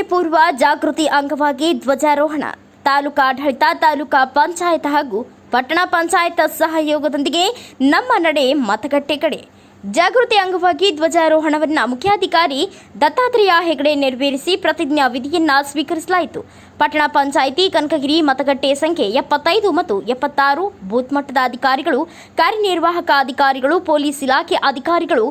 ಹಮ್ಮಿಕೊಳ್ಳುವ ಜಾಗೃತಿ ಅಂಗವಾಗಿ ಧ್ವಜಾರೋಹಣ. ತಾಲೂಕಾಡಳಿತ ತಾಲೂಕಾ ಪಂಚಾಯತ್ ಹಾಗೂ ಪಟ್ಟಣ ಪಂಚಾಯತ್ ಸಹಯೋಗದೊಂದಿಗೆ ನಮ್ಮ ನಡೆ ಮತಗಟ್ಟೆ ಕಡೆ. ಜಾಗೃತಿ ಅಂಗವಾಗಿ ಧ್ವಜಾರೋಹಣವನ್ನು ಮುಖ್ಯಾಧಿಕಾರಿ ದತ್ತಾತ್ರೇಯ ಹೆಗಡೆ ನೆರವೇರಿಸಿ ಪ್ರತಿಜ್ಞಾ ವಿಧಿಯನ್ನ ಸ್ವೀಕರಿಸಲಾಯಿತು. ಪಟ್ಟಣ ಪಂಚಾಯಿತಿ ಕನಕಗಿರಿ ಮತಗಟ್ಟೆ ಸಂಖ್ಯೆ ಎಪ್ಪತ್ತೈದು ಮತ್ತು ಎಪ್ಪತ್ತಾರು ಬೂತ್ ಮಟ್ಟದ ಅಧಿಕಾರಿಗಳು, ಕಾರ್ಯನಿರ್ವಾಹಕ ಅಧಿಕಾರಿಗಳು, ಪೊಲೀಸ್ ಇಲಾಖೆ ಅಧಿಕಾರಿಗಳು,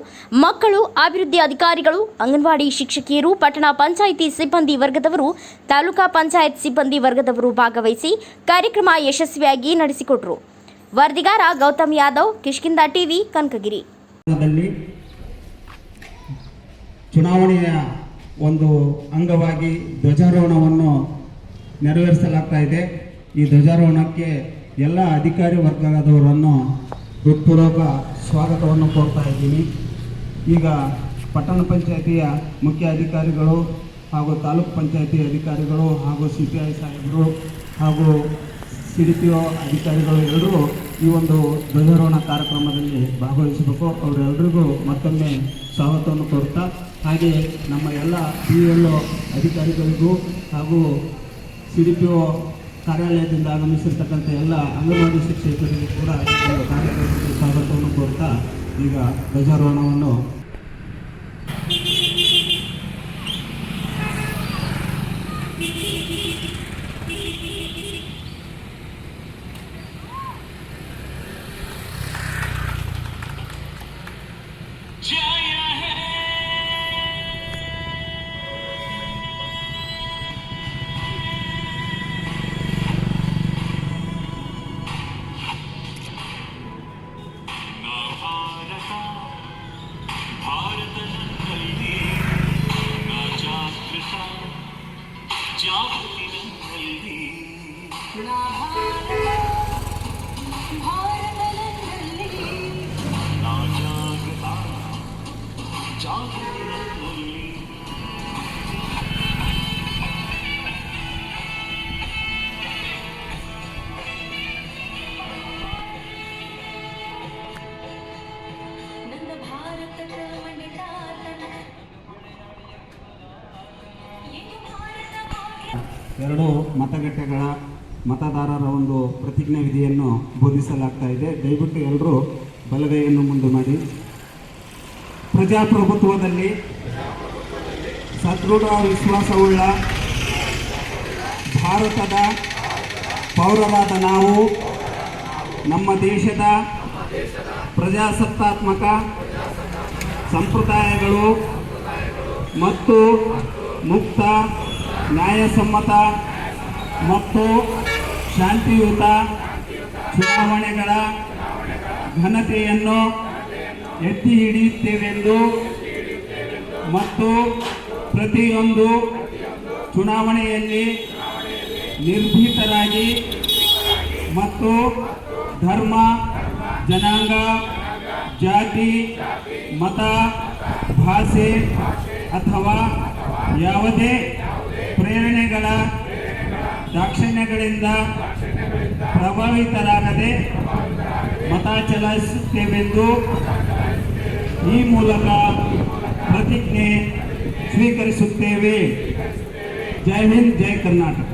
ಮಕ್ಕಳು, ಅಭಿವೃದ್ಧಿ ಅಧಿಕಾರಿಗಳು, ಅಂಗನವಾಡಿ ಶಿಕ್ಷಕಿಯರು, ಪಟ್ಟಣ ಪಂಚಾಯಿತಿ ಸಿಬ್ಬಂದಿ ವರ್ಗದವರು, ತಾಲೂಕಾ ಪಂಚಾಯತ್ ಸಿಬ್ಬಂದಿ ವರ್ಗದವರು ಭಾಗವಹಿಸಿ ಕಾರ್ಯಕ್ರಮ ಯಶಸ್ವಿಯಾಗಿ ನಡೆಸಿಕೊಟ್ರು. ವರದಿಗಾರ ಗೌತಮ್ ಯಾದವ್ ಕಿಷ್ಕಿಂದ ಟಿವಿ, ಕನಕಗಿರಿ. ಚುನಾವಣೆಯ ಒಂದು ಅಂಗವಾಗಿ ಧ್ವಜಾರೋಹಣವನ್ನು ನೆರವೇರಿಸಲಾಗ್ತಾ ಇದೆ. ಈ ಧ್ವಜಾರೋಹಣಕ್ಕೆ ಎಲ್ಲ ಅಧಿಕಾರಿ ವರ್ಗದವರನ್ನು ಹೃತ್ಪೂರ್ವಕ ಸ್ವಾಗತವನ್ನು ಕೋರ್ತಾ ಇದ್ದೀನಿ. ಈಗ ಪಟ್ಟಣ ಪಂಚಾಯತಿಯ ಮುಖ್ಯ ಅಧಿಕಾರಿಗಳು ಹಾಗೂ ತಾಲೂಕು ಪಂಚಾಯತಿ ಅಧಿಕಾರಿಗಳು ಹಾಗೂ ಸಿ ಪಿ ಐ ಸಾಹೇಬರು ಹಾಗೂ ಸಿ ಡಿ ಪಿ ಒ ಅಧಿಕಾರಿಗಳು ಎಲ್ಲರೂ ಈ ಒಂದು ಧ್ವಜಾರೋಹಣ ಕಾರ್ಯಕ್ರಮದಲ್ಲಿ ಭಾಗವಹಿಸಬೇಕು. ಅವರೆಲ್ಲರಿಗೂ ಮತ್ತೊಮ್ಮೆ ಸ್ವಾಗತವನ್ನು ಕೋರ್ತಾ ಹಾಗೆ ನಮ್ಮ ಎಲ್ಲ ಪಿ ಎಲ್ ಒ ಅಧಿಕಾರಿಗಳಿಗೂ ಹಾಗೂ ಸಿ ಡಿ ಪಿ ಒ ಕಾರ್ಯಾಲಯದಿಂದ ಆಗಮಿಸಿರ್ತಕ್ಕಂಥ ಎಲ್ಲ ಅಂಗನವಾಡಿ ಶಿಕ್ಷಕರಿಗೂ ಕೂಡ ಕಾರ್ಯಕ್ರಮಕ್ಕೆ ಸ್ವಾಗತವನ್ನು ಕೋರ್ತಾ ಈಗ ಧ್ವಜಾರೋಹಣವನ್ನು ಎರಡು ಮತಗಟ್ಟೆಗಳ ಮತದಾರರ ಒಂದು ಪ್ರತಿಜ್ಞಾ ವಿಧಿಯನ್ನು ಬೋಧಿಸಲಾಗ್ತಾ ಇದೆ. ದಯವಿಟ್ಟು ಎಲ್ಲರೂ ಬಲಗೈಯನ್ನು ಮುಂದೆ ಮಾಡಿ. ಪ್ರಜಾಪ್ರಭುತ್ವದಲ್ಲಿ ಸದೃಢ ವಿಶ್ವಾಸವುಳ್ಳ ಭಾರತದ ಪೌರರಾದ ನಾವು, ನಮ್ಮ ದೇಶದ ಪ್ರಜಾಸತ್ತಾತ್ಮಕ ಸಂಪ್ರದಾಯಗಳು ಮತ್ತು ಮುಕ್ತ ನ್ಯಾಯಸಮ್ಮತ ಮತ್ತು ಶಾಂತಿಯುತ ಚುನಾವಣೆಗಳ ಘನತೆಯನ್ನು ಎತ್ತಿ ಹಿಡಿಯುತ್ತೇವೆಂದು ಮತ್ತು ಪ್ರತಿಯೊಂದು ಚುನಾವಣೆಯಲ್ಲಿ ನಿರ್ಭೀತರಾಗಿ ಮತ್ತು ಧರ್ಮ, ಜನಾಂಗ, ಜಾತಿ, ಮತ, ಭಾಷೆ ಅಥವಾ ಯಾವುದೇ ಪ್ರೇರಣೆಗಳ ದಾಕ್ಷಿಣ್ಯಗಳಿಂದ ಪ್ರಭಾವಿತರಾಗದೆ ಮತ ಚಲಾಯಿಸುತ್ತೇವೆಂದು ಈ ಮೂಲಕ ಪ್ರತಿಜ್ಞೆ ಸ್ವೀಕರಿಸುತ್ತೇವೆ. ಜೈ ಹಿಂದ್ ಜೈ ಕರ್ನಾಟಕ.